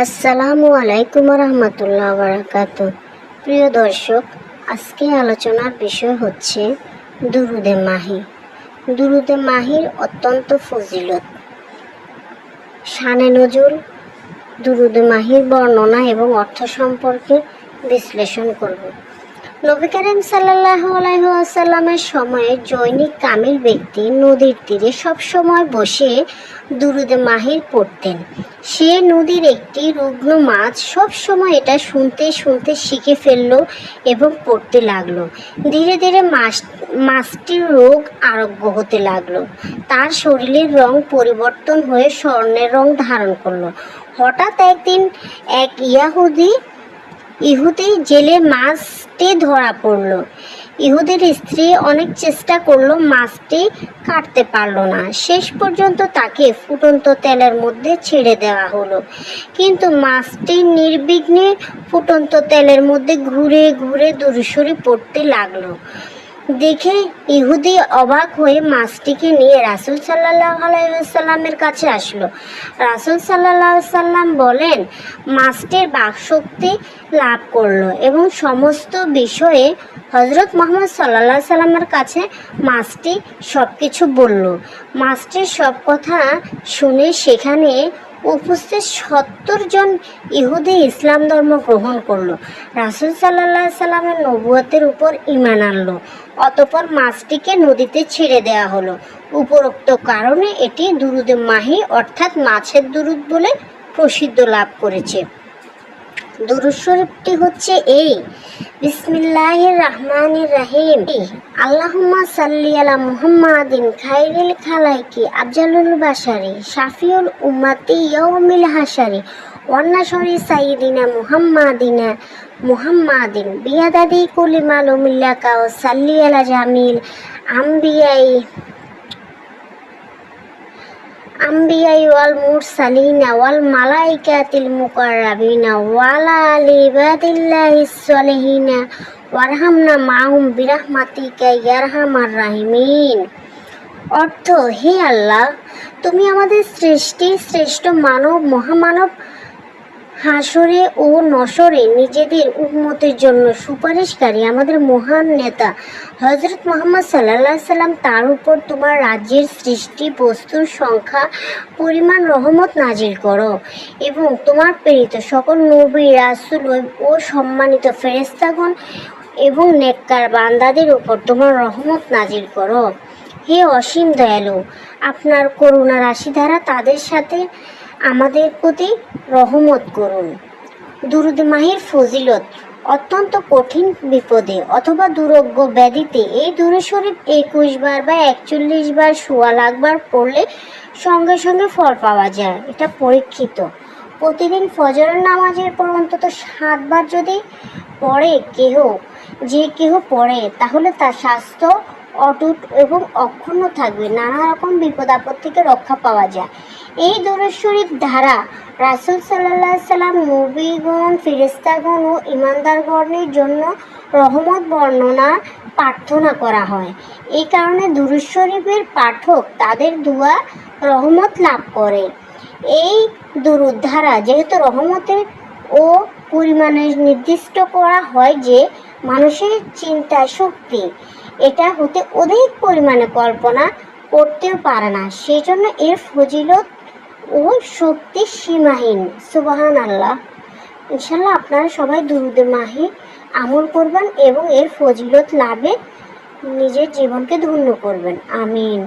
আসসালামু আলাইকুম রহমতুল্লাহ বারাকাত প্রিয় দর্শক, আজকে আলোচনার বিষয় হচ্ছে দুরুদে মাহি। দুরুদে মাহির অত্যন্ত ফজিলত। সানে নজুল, দুরুদে মাহির বর্ণনা এবং অর্থ সম্পর্কে বিশ্লেষণ করব। নবী করিম সাল্লাহ আলাইসাল্লামের সময়ে জৈনিক কামিল ব্যক্তি নদীর তীরে সব সময় বসে দুরুদে মাহির পড়তেন। সে নদীর একটি রুগ্ন মাছ সব সময় এটা শুনতে শুনতে শিখে ফেলল এবং পড়তে লাগল। ধীরে ধীরে মাছ, মাছটির রোগ আরোগ্য হতে লাগল। তার শরীরের রং পরিবর্তন হয়ে স্বর্ণের রং ধারণ করল। হঠাৎ একদিন এক ইয়াহুদি, ইহুদি জেলে মাছটি ধরা পড়ল। ইহুদের স্ত্রী অনেক চেষ্টা করল, মাছটি কাটতে পারল না। শেষ পর্যন্ত তাকে ফুটন্ত তেলের মধ্যে ছেড়ে দেওয়া হলো। কিন্তু মাছটি নির্বিঘ্নে ফুটন্ত তেলের মধ্যে ঘুরে ঘুরে দূরসরি পড়তে লাগল। দেখে ইহুদি অবাক হয়ে মাছটিকে নিয়ে রাসুল সাল্লাহ আলাইসাল্লামের কাছে আসলো। রাসুল সাল্লাহ সাল্লাম বলেন, মাছটির বাকশক্তি লাভ করল এবং সমস্ত বিষয়ে হজরত মোহাম্মদ সাল্লাহ সাল্লামের কাছে মাছটি সব কিছু বলল। মাছটির সব কথা শুনে সেখানে উপস্থিত সত্তর জন ইহুদি ইসলাম ধর্ম গ্রহণ করল। রাসুল সাল্লাহ সাল্লামের নবুয়তের উপর ইমান আনলো। অতপর মাছটিকে নদীতে ছেড়ে দেয়া হলো। উপরোক্ত কারণে এটি দুরুদে মাহি অর্থাৎ মাছের দুরুদ বলে প্রসিদ্ধ লাভ করেছে। দুরুদ শরীফটি হচ্ছে এই। বিসমিল্লাহির রহমানির রহিম আল্লাহুম্মা সাল্লি আলা মুহাম্মাদিন খাইরিল খালাইকি আফজালুল বাশারি শাফিউল উম্মাতি ইয়াউমিল হাশারি ওয়ান্নাশরি সাইয়িদিনা মুহাম্মাদিনা মুহাম্মাদিন বিয়াদাদি কুলি মালুমিল্লাকা ও সাল্লি আলা জামিল আম্বিয়াই আম্বিয়াই ওয়াল মুরসালিনা ওয়াল মালাইকাতিল মুকাররাবিনা ওয়ালা আলি ইবাদিল্লাহিস সলিহিনা ওয়ারহামনা মাহুম বিরাহমাতিকা ইয়ারহামার রাহিমিন অর্থ, হে আল্লাহ, তুমি আমাদের সৃষ্টি, শ্রেষ্ঠ মানব, মহামানব হাসরে ও নসরে নিজেদের উন্মতের জন্য সুপারিশকারী আমাদের মহান নেতা হজরত মোহাম্মদ সাল্লাহ সাল্লাম, তার উপর তোমার রাজ্যের সৃষ্টি বস্তুর সংখ্যা, পরিমাণ, রহমত নাজিল করো। এবং তোমার প্রেরিত সকল নবী, রাসুল ও সম্মানিত ফেরেস্তাগণ এবং নেককার বান্দাদের উপর তোমার রহমত নাজিল করো। হে অসীম দয়ালু, আপনার করুণা রাশি দ্বারা তাদের সাথে আমাদের প্রতি রহমত করুন। দুরুদ মাহির ফজিলত, অত্যন্ত কঠিন বিপদে অথবা দুরোগ্য ব্যাধিতে এই দুরু শরীফ একুশ বার বা একচল্লিশ বার সোয়া লাখ বার পড়লে সঙ্গে সঙ্গে ফল পাওয়া যায়। এটা পরীক্ষিত। প্রতিদিন ফজরের নামাজের পর অন্তত সাতবার যদি পড়ে কেহ, যে কেহ পড়ে, তাহলে তার স্বাস্থ্য অটুট এবং অক্ষুণ্ণ থাকবে। নানা রকম বিপদ আপদ থেকে রক্ষা পাওয়া যায়। এই দরুদ ধারা রাসুল সাল্লাহ সাল্লাম নবীগণ ফিরিস্তাগণ ও ইমানদারগণের জন্য রহমত বর্ণনা, প্রার্থনা করা হয়। এই কারণে দুরুদ পাঠক তাদের দুয়া রহমত লাভ করে। এই দুরুদ ধারা যেহেতু রহমতের ও পরিমাণে নির্দিষ্ট করা হয় যে মানুষের চিন্তা শক্তি এটা হতে অধিক পরিমাণে কল্পনা করতেও পারে না। সেই জন্য এর ফজিলত ও শক্তি সীমাহীন। সুবাহান আল্লাহ ইনশাল্লাহ আপনারা সবাই দুরুদে মাহি আমল করবেন এবং এর ফজিলত লাভে নিজের জীবনকে ধন্য করবেন। আমিন।